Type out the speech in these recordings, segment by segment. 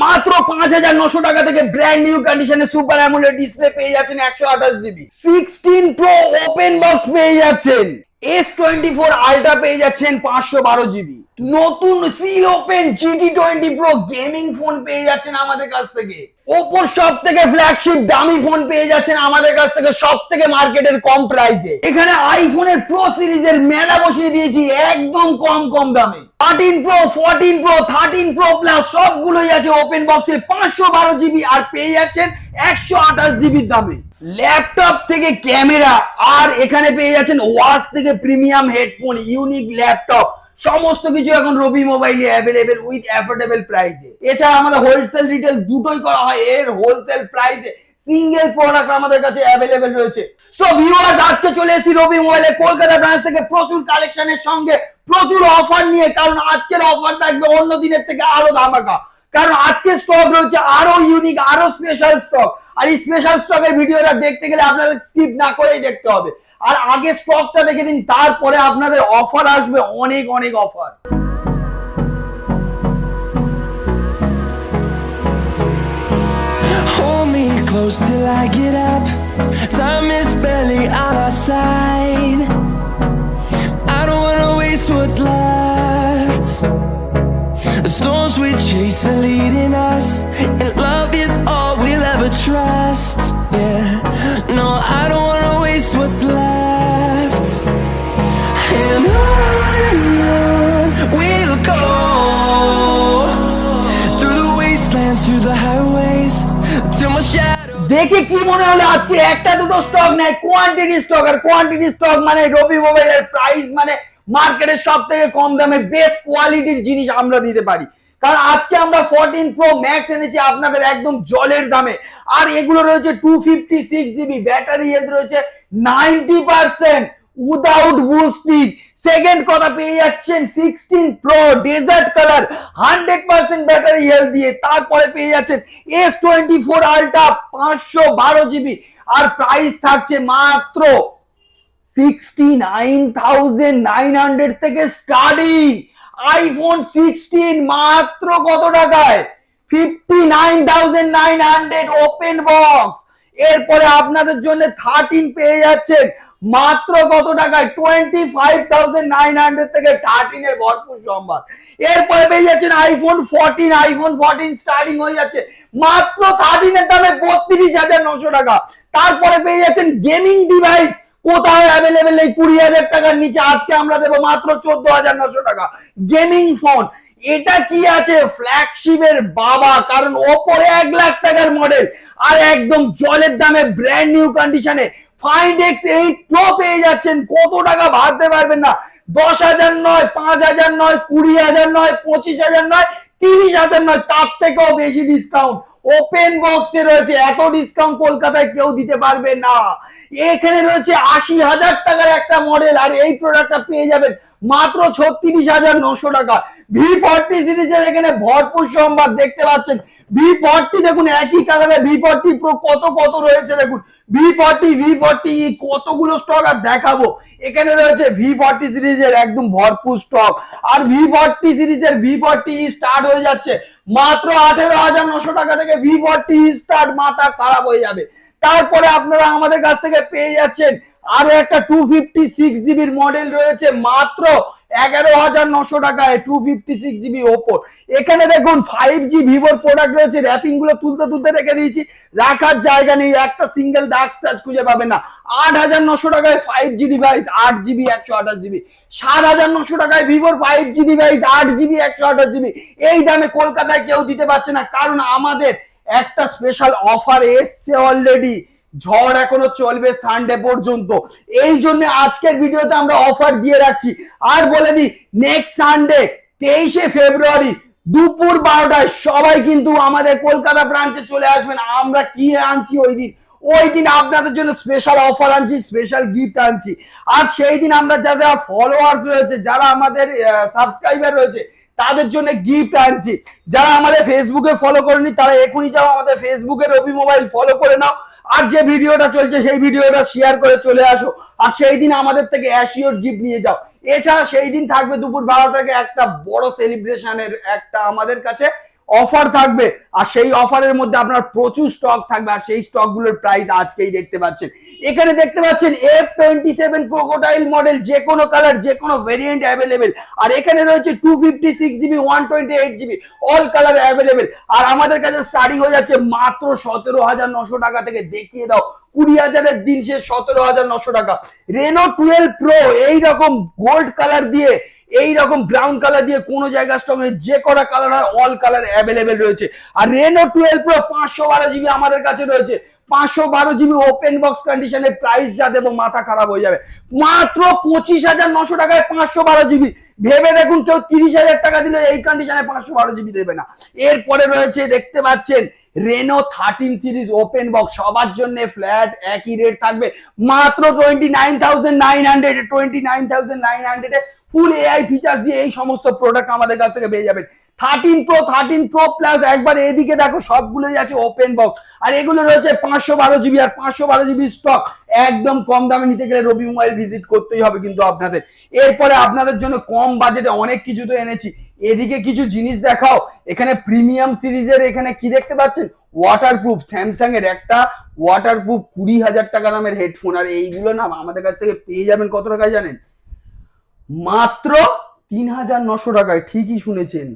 মাত্র পাঁচ হাজার নশো টাকা থেকে ব্র্যান্ড নিউ কন্ডিশনে সুপার অ্যামুলে ডিসপ্লে পেয়ে যাচ্ছেন একশো আঠাশ GB sixteen pro open box পেয়ে যাচ্ছেন। এস টোয়েন্টি ফোর আলট্রা পেয়ে যাচ্ছেন পাঁচশো বারো জিবি নতুন C open GT twenty pro gaming phone পেয়ে যাচ্ছেন আমাদের কাছ থেকে। ওপোর সব থেকে ফ্ল্যাগশিপ দামি ফোন পেয়ে যাচ্ছেন আমাদের কাছ থেকে সব থেকে মার্কেটের কম প্রাইসে এখানে আইফোনের প্রো সিরিজের মেলা বসিয়ে দিয়েছি, একদম কম কম দামে। Thirteen pro fourteen pro thirteen pro plus সবগুলোই আছে ওপেন বক্সে পাঁচশো বারো জিবি আর পেয়ে যাচ্ছেন একশো আঠাশ জিবির দামে। ল্যাপটপ থেকে ক্যামেরা আর এখানে পেয়ে যাচ্ছেন ওয়াচ থেকে প্রিমিয়াম হেডফোন ইউনিক ল্যাপটপ সমস্ত কিছু এখন রবি মোবাইলে অ্যাভেলেবেল উইথ অ্যাফোর্ডেবল প্রাইসে এছাড়া আমাদের হোলসেল রিটেল দুটোই করা হয়, এর হোলসেল প্রাইসে সিঙ্গেল প্রোডাক্ট আমাদের কাছে অ্যাভেলেবেল রয়েছে। সো ভিউয়ার্স আজকে চলে এসেছি রবি মোবাইলে কলকাতা ব্রাঞ্চ থেকে প্রচুর কালেকশনের সঙ্গে প্রচুর অফার নিয়ে, কারণ আজকের অফার থাকবে অন্য দিনের থেকে আরও ধামাকা। কারণ আজকে স্টক রয়েছে আরও ইউনিক আরও স্পেশাল স্টক আর এই স্পেশাল স্টকের ভিডিওটা দেখতে গেলে আপনাদের স্কিপ না করেই দেখতে হবে। আর আগে স্টকটা দেখে দিন তারপরে আপনাদের অফার আসবে অনেক অনেক offer close till I get up. Time is barely on our side. I don't wanna waste what's left. The storms we chase are leading us, and love দেখে কি মনে হলো আজকে একটা দুটো স্টক নেয় কোয়ান্টিটি স্টক আর কোয়ান্টিটি স্টক মানে রবি মোবাইলের প্রাইস মানে মার্কেটের সব থেকে কম দামে বেস্ট কোয়ালিটির জিনিস আমরা দিতে পারি। কারণ আজকে আমরা ফোরটিন প্রো ম্যাক্স এনেছি আপনাদের একদম জলের দামে। আর এগুলো রয়েছে two fifty six GB battery health রয়েছে ninety percent without boosting second কথা পেয়ে যাচ্ছেন sixteen pro desert colour hundred percent battery health দিয়ে তারপরে পেয়ে যাচ্ছেন এস টোয়েন্টি ফোর আলট্রা পাঁচশো বারো জিবি আর প্রাইস থাকছে মাত্র sixty nine thousand nine hundred থেকে স্টার্টিং আইফোন সিক্সটিন মাত্র কত টাকায়? Fifty nine thousand nine hundred open box এরপরে আপনাদের জন্য থার্টিন পেয়ে যাচ্ছেন মাত্র কত টাকায়? Twenty five thousand nine hundred থেকে থার্টিন এর ভরপুর সম্ভার। এরপরে পেয়ে যাচ্ছেন iPhone fourteen iPhone fourteen starting হয়ে যাচ্ছে। মাত্র থার্টিন এর দামে বত্রিশ হাজার নশো টাকা। তারপরে পেয়ে যাচ্ছেন গেমিং ডিভাইস কোথায় অ্যাভেলেবেল এই কুড়ি হাজার টাকার নিচে আজকে আমরা দেবো মাত্র চোদ্দ হাজার নশো টাকা। গেমিং ফোন এটা কি আছে? ফ্ল্যাগশিপের বাবা, কারণ ওপরে এক লাখ টাকার মডেল আর একদম জলের দামে ব্র্যান্ড নিউ কন্ডিশনে ফাইন্ড এইট প্রো পেয়ে যাচ্ছেন। কত টাকা ভাবতে পারবেন না? দশ হাজার নয়, পাঁচ হাজার নয়, কুড়ি হাজার নয়, পঁচিশ হাজার নয়, তিরিশ হাজার নয়, তার থেকেও বেশি ডিসকাউন্ট ওপেন বক্সে রয়েছে, এত ডিসকাউন্ট কলকাতায় কেউ দিতে পারবে না। এখানে রয়েছে আশি হাজার টাকার একটা মডেল আর এই প্রোডাক্টটা পেয়ে যাবেন মাত্র ছত্রিশ হাজার নশো টাকা। ভি ফর্টি সিরিজের এখানে ভরপুর সম্ভার দেখতে পাচ্ছেন। ভি ফর্টি দেখুন, একই কালারে ভি ফর্টি প্রো কত কত রয়েছে দেখুন। ভি ফর্টি ভি ফর্টি কতগুলো স্টক আর দেখাবো। এখানে রয়েছে ভি ফর্টি সিরিজের একদম ভরপুর স্টক আর ভি ফর্টি সিরিজের ভি ফর্টি স্টার্ট হয়ে যাচ্ছে। মাত্র আঠেরো হাজার নশো টাকা থেকে ভি ফর্টি স্টার্ট মাথা খারাপ হয়ে যাবে। তারপরে আপনারা আমাদের কাছ থেকে পেয়ে যাচ্ছেন আরও একটা টু ফিফটি সিক্স জিবির মডেল রয়েছে। মাত্র এগারো হাজার নশো টাকায় two fifty six GB Oppo এখানে দেখুন ফাইভ জি ভিভোর প্রোডাক্ট রয়েছে র্যাপিংগুলো তুলতে তুলতে রেখে দিয়েছি। রাখার জায়গা নেই, একটা সিঙ্গেল দাগ স্টাচ খুঁজে পাবেন না। আট হাজার নশো টাকায় ফাইভ জি ডিভাইস আট জিবি একশো আঠাশ জিবি সাত হাজার নশো টাকায় ভিভোর ফাইভ জি ডিভাইস আট জিবি একশো আঠাশ জিবি এই দামে কলকাতায় কেউ দিতে পারছে না, কারণ আমাদের একটা স্পেশাল অফার এসছে অলরেডি ঝড় এখনও চলবে সানডে পর্যন্ত। এই জন্য আজকের ভিডিওতে আমরা অফার দিয়ে রাখছি। আর বলে দিই নেক্সট সানডে তেইশে ফেব্রুয়ারি দুপুর বারোটায় সবাই কিন্তু আমাদের কলকাতা ব্রাঞ্চে চলে আসবেন। আমরা কি আনছি ওই দিন? ওই দিন আপনাদের জন্য স্পেশাল অফার আনছি স্পেশাল গিফট আনছি। আর সেই দিন আমরা যারা ফলোয়ার্স রয়েছে, যারা আমাদের সাবস্ক্রাইবার রয়েছে, তাদের জন্য গিফট আনছি। যারা আমাদের ফেসবুকে ফলো করেনি, তারা এখনই যাও আমাদের ফেসবুকে রবি মোবাইল ফলো করে নাও। আর যে ভিডিওটা চলছে সেই ভিডিওটা শেয়ার করে চলে আসো। আর সেই দিন আমাদের থেকে অ্যাসিওর গিফট নিয়ে যাও। এছাড়া সেই দিন থাকবে দুপুর বারোটাকে একটা বড় সেলিব্রেশনের একটা আমাদের কাছে। অফার থাকবে। আর সেই অফারের মধ্যে আপনার প্রচুর স্টক থাকবে। আর সেই স্টকগুলোর প্রাইস আজকেই দেখতে পাচ্ছেন। এখানে দেখতে পাচ্ছেন F twenty seven crocodile model যে কোনো কালার যে কোনো ভেরিয়েন্ট অ্যাভেলেবেল আর এখানে রয়েছে two fifty six GB one twenty eight GB all colour available আর আমাদের কাছে স্টার্টিং হয়ে যাচ্ছে মাত্র সতেরো হাজার নশো টাকা থেকে। দেখিয়ে দাও, কুড়ি হাজারের দিন সে সতেরো হাজার নশো টাকা। রেনো টুয়েলভ প্রো এইরকম গোল্ড কালার দিয়ে এই রকম ব্রাউন কালার দিয়ে কোনো জায়গা স্টক নেই যে কটা কালার হয় অল কালার অ্যাভেলেবেল রয়েছে। আর রেনো টুয়েলভ প্রো পাঁচশো বারো জিবি আমাদের কাছে রয়েছে। পাঁচশো বারো জিবি ওপেন বক্স কন্ডিশনে প্রাইস যা দেবো, মাথা খারাপ হয়ে যাবে। মাত্র পঁচিশ হাজার নশো টাকায় পাঁচশো বারো জিবি ভেবে দেখুন, কেউ তিরিশ হাজার টাকা দিলে এই কন্ডিশনে পাঁচশো বারো জিবি দেবে না। এরপরে রয়েছে, দেখতে পাচ্ছেন Reno thirteen series open box সবার জন্য ফ্ল্যাট একই রেট থাকবে। মাত্র twenty nine thousand nine hundred twenty nine thousand nine হান্ড্রেডে ফুল এআই ফিচার্স দিয়ে এই সমস্ত প্রোডাক্ট আমাদের কাছ থেকে পেয়ে যাবেন। Thirteen pro thirteen pro plus একবার এদিকে দেখো, সবগুলোই আছে ওপেন বক্স আর এগুলো রয়েছে পাঁচশো বারো জিবি আর পাঁচশো বারো জিবি স্টক একদম কম দামে নিতে গেলে রবি মোবাইল ভিজিট করতেই হবে কিন্তু আপনাদের। এরপরে আপনাদের জন্য কম বাজেটে অনেক কিছু তো এনেছি। এদিকে কিছু জিনিস দেখাও। এখানে প্রিমিয়াম সিরিজের এখানে কি দেখতে পাচ্ছেন? ওয়াটারপ্রুফ স্যামসাং এর একটা ওয়াটারপ্রুফ কুড়ি হাজার টাকা দামের হেডফোন আর এইগুলো না আমাদের কাছ থেকে পেয়ে যাবেন কত টাকায় জানেন? মাত্র তিন হাজার নশো টাকায়, ঠিকই শুনেছেন।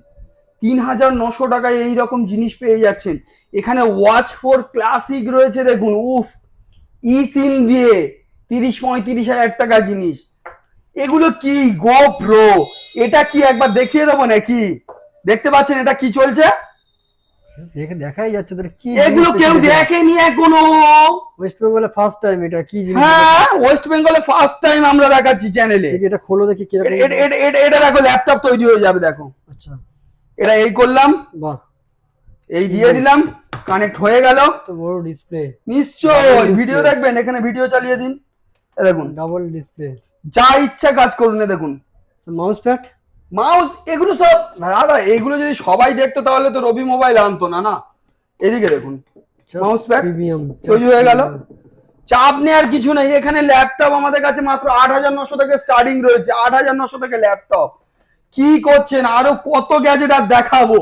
তিন হাজার নশো টাকায় এই রকম জিনিস পেয়ে যাচ্ছেন। এখানে ওয়াচ ফোর ক্লাসিক রয়েছে, দেখুন, উফ ই সিম দিয়ে তিরিশ পঁয়ত্রিশ হাজার টাকা জিনিস। এগুলো কি গো প্রো এটা কি একবার দেখিয়ে দেবো নাকি? দেখতে পাচ্ছেন এটা কি চলছে? দেখে দেখাই যাচ্ছে তোর কি এগুলো কেউ দেখেনি এখনও। ওয়েস্ট বেঙ্গলে ফার্স্ট টাইম এটা কি জিনিস হ্যাঁ ওয়েস্ট বেঙ্গলে ফার্স্ট টাইম আমরা দেখাচ্ছি চ্যানেলে এটা খোলো দেখি এটা- এটা- এটা দেখো ল্যাপটপ তৈরি হয়ে যাবে দেখো। আচ্ছা। এটা এই করলাম বাহ। এই দিয়ে দিলাম কানেক্ট হয়ে গেল। তো বড় ডিসপ্লে নিশ্চয় ভিডিও দেখবেন এখানে ভিডিও চালিয়ে দিন। দেখুন। ডাবল ডিসপ্লে যা ইচ্ছা কাজ করুন দেখুন। মাউস প্যাড মাউস এগুলো সব দাদা এগুলো যদি সবাই দেখতো তাহলে তো রবি মোবাইল আনতো না না। এদিকে দেখুন pad? প্রিমিয়াম। তৈরি হয়ে গেল। চাপ নেওয়ার কিছু নেই এখানে ল্যাপটপ আমাদের কাছে মাত্র আট হাজার নশো থেকে স্টার্টিং রয়েছে আট হাজার নশো থেকে ল্যাপটপ। কি করছেন? আরও কত গ্যাজেট আর দেখাবো?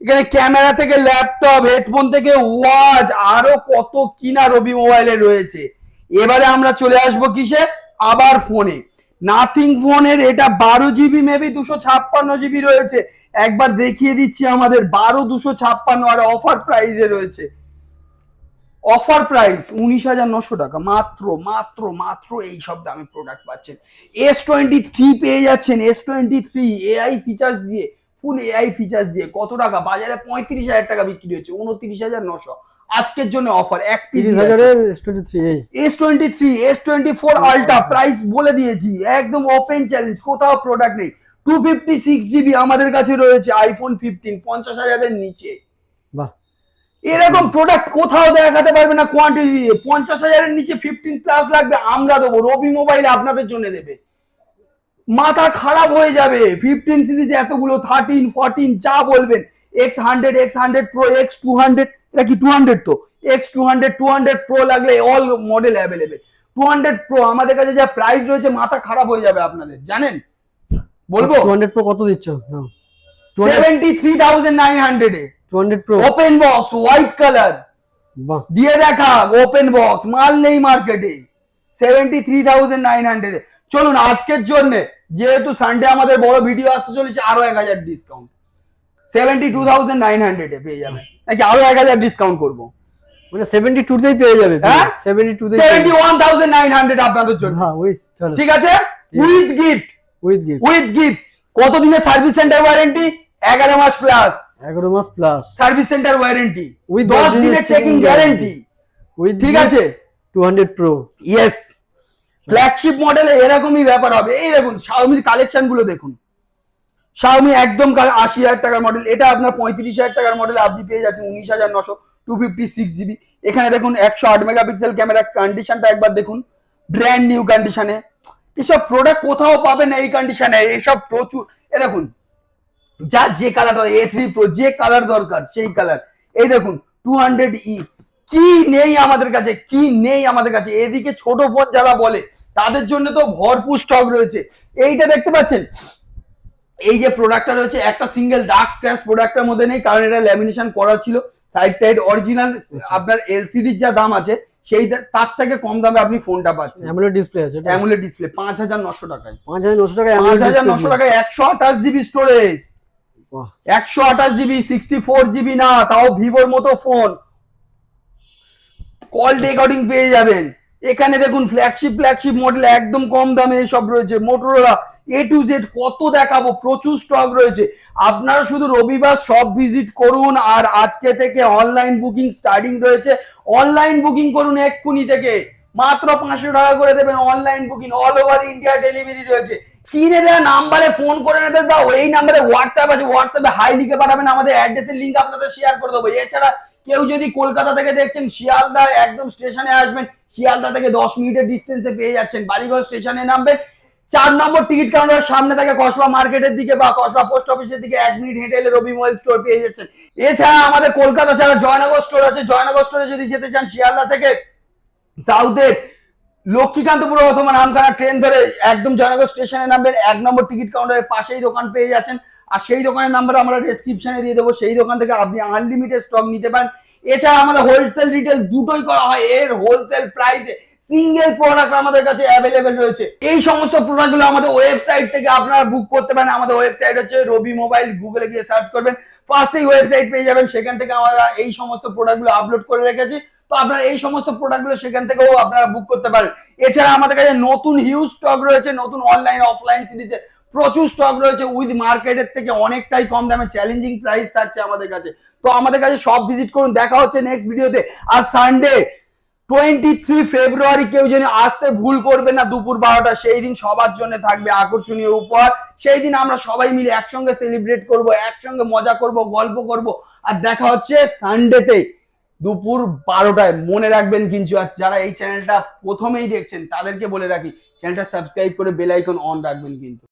এখানে ক্যামেরা থেকে ল্যাপটপ হেডফোন থেকে ওয়াচ আরও কত কিনা রবি মোবাইলে রয়েছে। এবারে আমরা চলে আসব কিসে? আবার ফোনে নাথিং ফোনের এটা বারো জিবি মেবি দুশো ছাপ্পান্ন জিবি রয়েছে। একবার দেখিয়ে দিচ্ছি আমাদের বারো, দুশো ছাপ্পান্ন আর অফার প্রাইসে রয়েছে। অফার প্রাইস উনিশ হাজার নশো টাকা। মাত্র মাত্র মাত্র এই সব দামে প্রোডাক্ট পাচ্ছেন। এস টোয়েন্টি থ্রি পেয়ে যাচ্ছেন। S twenty three AI features দিয়ে ফুল এআই ফিচার্স দিয়ে কত টাকা? বাজারে পঁয়ত্রিশ হাজার টাকা বিক্রি হচ্ছে, উনত্রিশ হাজার নশো। আজকের জন্য অফার এক piece S twenty three S twenty four ultra price বলে দিয়েছি একদম ওপেন চ্যালেঞ্জ কোথাও প্রোডাক্ট নেই। টু ফিফটি সিক্স জিবি আমাদের কাছে রয়েছে আইফোন ফিফটিন পঞ্চাশ হাজারের নিচে। বাহ। এরকম প্রোডাক্ট কোথাও দেখাতে পারবে না কোয়ান্টিটি দিয়ে। পঞ্চাশ হাজারের নিচে ফিফটিন প্লাস লাগবে আমরা দেবো। রবি মোবাইল আপনাদের জন্য দেবে। মাথা খারাপ হয়ে যাবে। ফিফটিন সিরিজে এতগুলো থার্টিন ফোরটিন যা বলবেন X hundred X hundred pro X two hundred এটা কি টু হান্ড্রেড তো? X two hundred two hundred pro লাগলে all model available two hundred pro আমাদের কাছে যা প্রাইস রয়েছে মাথা খারাপ হয়ে যাবে আপনাদের জানেন? বলব? টু হান্ড্রেড প্রো কত দিচ্ছ? সেভেন্টি থ্রি থাউজেন্ড নাইন হান্ড্রেডে two hundred pro open box white colour দিয়ে দেখা ওপেন বক্স মাল নেই মার্কেটে seventy three thousand nine hundred চলুন আজকের জন্য যেহেতু সানডে আমাদের বড় ভিডিও আসতে চলেছে আরও এক হাজার discount seventy two thousand nine হান্ড্রেডে পেয়ে যাবেন। নাকি আরও এক হাজার ডিসকাউন্ট করব? মানে সেভেন্টি টুতেই পেয়ে যাবে হ্যাঁ? Seventy টুতেই seventy one thousand nine hundred আপনাদের জন্য। হ্যাঁ ওই ঠিক আছে? With gift with gift with gift কত দিনের সার্ভিস সেন্টার ওয়ারেন্টি এগারো মাস প্লাস এগারো মাস plus service centre warranty With দশ দিনের চেকিং গ্যারেন্টি উইথ ঠিক আছে? Two hundred pro yes flagship মডেলে এরকমই ব্যাপার হবে। এই দেখুন শাওমির কালেকশনগুলো দেখুন। শাওমি একদম আশি হাজার টাকার মডেল এটা আপনার পঁয়ত্রিশ হাজার টাকার মডেল আপনি পেয়ে যাচ্ছেন উনিশ হাজার নশো টু ফিফটি সিক্স জিবি এখানে দেখুন একশো আট মেগাপিক্সেল ক্যামেরা কন্ডিশনটা একবার দেখুন। ব্র্যান্ড নিউ কন্ডিশনে এসব প্রোডাক্ট কোথাও পাবেন এই কন্ডিশনে এসব প্রচুর। এ দেখুন যার যে কালারটা এ থ্রি প্রো যে কালার দরকার, সেই কালার এই দেখুন টু হান্ড্রেড ই কি নেই আমাদের কাছে? কি নেই আমাদের কাছে? এদিকে ছোট ফোন যারা বলে তাদের জন্য তো ভরপুর স্টক রয়েছে। এইটা দেখতে পাচ্ছেন? এই যে প্রোডাক্টটা রয়েছে একটা সিঙ্গেল ডার্ক স্ক্র্যাচ প্রোডাক্টের মধ্যে নেই কারণ এটা ল্যামিনেশন করা ছিল। সাইড টাইড অরিজিনাল আপনার এলসিডির যা দাম আছে সেই তার থেকে কম দামে আপনি ফোনটা পাচ্ছেন। অ্যামোলেড ডিসপ্লে আছে এটা? অ্যামুলেট ডিসপ্লে পাঁচ হাজার নশো টাকায়। পাঁচ হাজার নশো টাকা পাঁচ অ্যামোলেড হাজার নশো টাকায় একশো আঠাশ জিবি স্টোরেজ বাহ। একশো আঠাশ জিবি সিক্সটি ফোর জিবি না তাও ভিভোর মতো ফোন কল রেকর্ডিং পেয়ে যাবেন। এখানে দেখুন ফ্ল্যাগশিপ ফ্ল্যাগশিপ মডেল একদম কম দামে সব রয়েছে। মোটরোলা এ টু জেড কত দেখাবো? প্রচুর স্টক রয়েছে। আপনারা শুধু রবিবার সব ভিজিট করুন আর আজকে থেকে অনলাইন বুকিং স্টার্টিং রয়েছে। অনলাইন বুকিং করুন এক্ষুনি থেকে। মাত্র পাঁচশো টাকা করে দেবেন online booking all over India delivery রয়েছে। স্ক্রিনে দেওয়া নাম্বারে ফোন করে নেবেন বা এই নাম্বারে হোয়াটসঅ্যাপ আছে। হোয়াটসঅ্যাপে হাই লিখে পাঠাবেন। আমাদের অ্যাড্রেসের লিঙ্ক আপনাদের শেয়ার করে দেবো। এছাড়া কেউ যদি কলকাতা থেকে দেখছেন, শিয়ালদা একদম স্টেশনে আসবেন, শিয়ালদা থেকে দশ মিনিটের ডিস্টেন্সে পেয়ে যাচ্ছেন বালিগঞ্জ স্টেশনে নামবেন। চার নম্বর টিকিট কাউন্টার সামনে থাকে কসবা মার্কেটের দিকে বা কসবা পোস্ট অফিসের দিকে এক মিনিট হেঁটে এলে রবি মোবাইল স্টোর পেয়ে যাচ্ছেন। এছাড়া আমাদের কলকাতা ছাড়া জয়নগর স্টোর আছে। জয়নগর স্টোরে যদি যেতে চান, শিয়ালদা থেকে সাউথের লক্ষ্মীকান্তপুর অথবা নামখানা ট্রেন ধরে একদম জয়নগর স্টেশনে নামবেন। এক নম্বর টিকিট কাউন্টারের পাশেই দোকান পেয়ে যাচ্ছেন। আর সেই দোকানের নাম্বার আমরা ডেসক্রিপশনে দিয়ে দেবো। সেই দোকান থেকে আপনি আনলিমিটেড স্টক নিতে পারেন। এছাড়া আমাদের হোলসেল রিটেল দুটোই করা হয়। এর হোলসেল প্রাইসে সিঙ্গেল প্রোডাক্ট আমাদের কাছে অ্যাভেলেবেল রয়েছে। এই সমস্ত প্রোডাক্টগুলো আমাদের ওয়েবসাইট থেকে আপনারা বুক করতে পারেন। আমাদের ওয়েবসাইট হচ্ছে রবি মোবাইল গুগলে গিয়ে সার্চ করবেন। ফার্স্টেই ওয়েবসাইট পেয়ে যাবেন। সেখান থেকে আমরা এই সমস্ত প্রোডাক্টগুলো আপলোড করে রেখেছি। তো আপনারা এই সমস্ত প্রোডাক্টগুলো সেখান থেকেও আপনারা বুক করতে পারেন। এছাড়া আমাদের কাছে নতুন হিউজ স্টক রয়েছে। নতুন অনলাইন অফলাইন সিরিজে প্রচুর স্টক রয়েছে উইথ মার্কেটের থেকে অনেকটাই কম দামে চ্যালেঞ্জিং প্রাইস থাকছে আমাদের কাছে। তো আমাদের কাছে সব ভিজিট করুন, দেখা হচ্ছে নেক্সট ভিডিওতে আর সানডে টোয়েন্টি থ্রি ফেব্রুয়ারি কেউ যেন আসতে ভুল করবে না দুপুর বারোটা, সেই দিন সবার জন্য থাকবে আকর্ষণীয় উপহার। সেই দিন আমরা সবাই মিলে একসঙ্গে সেলিব্রেট করব, একসঙ্গে মজা করব, গল্প করব। আর দেখা হচ্ছে সানডেতে দুপুর বারোটায়। মনে রাখবেন কিন্তু, আর যারা এই চ্যানেলটা প্রথমেই দেখছেন, তাদেরকে বলে রাখি চ্যানেলটা সাবস্ক্রাইব করে বেল আইকন অন রাখবেন কিন্তু।